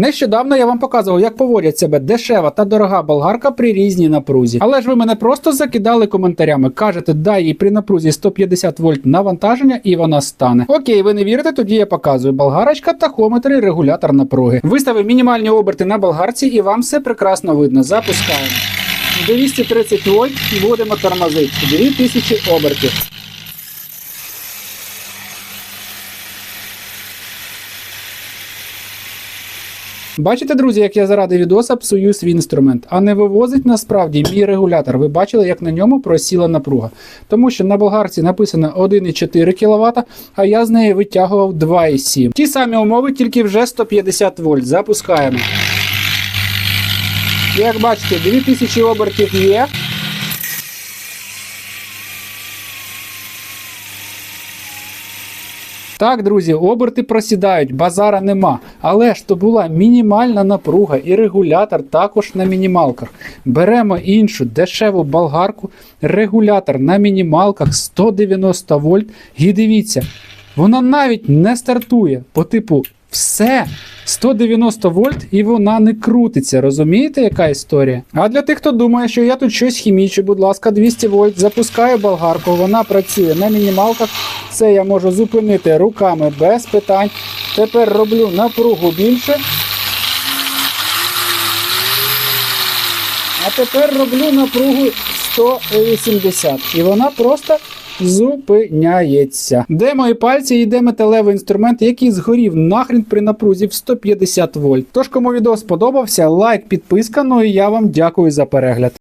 Нещодавно я вам показував, як поводять себе дешева та дорога болгарка при різній напрузі. Але ж ви мене просто закидали коментарями. Кажете, дай їй при напрузі 150 вольт навантаження і вона стане. Окей, ви не вірите, тоді я показую. Болгарочка, тахометр і регулятор напруги. Виставив мінімальні оберти на болгарці і вам все прекрасно видно. Запускаємо. 230 вольт і будемо тормозити. 2000 обертів. Бачите, друзі, як я заради відоса псую свій інструмент, а не вивозить насправді мій регулятор. Ви бачили, як на ньому просіла напруга. Тому що на болгарці написано 1,4 кВт, а я з неї витягував 2,7. Ті самі умови, тільки вже 150 вольт. Запускаємо. Як бачите, 2000 обертів є. Так, друзі, оберти просідають, базара нема. Але ж то була мінімальна напруга і регулятор також на мінімалках. Беремо іншу дешеву болгарку, регулятор на мінімалках 190 вольт. І дивіться, вона навіть не стартує по типу все. 190 вольт і вона не крутиться. Розумієте, яка історія? А для тих, хто думає, що я тут щось хімічу, будь ласка, 200 вольт, запускаю болгарку, вона працює на мінімалках. Це я можу зупинити руками без питань. Тепер роблю напругу більше. А тепер роблю напругу 180. І вона просто зупиняється. Де мої пальці і де металевий інструмент, який згорів нахрен при напрузі в 150 вольт. Тож, кому відео сподобався, лайк, підписка. Ну і я вам дякую за перегляд.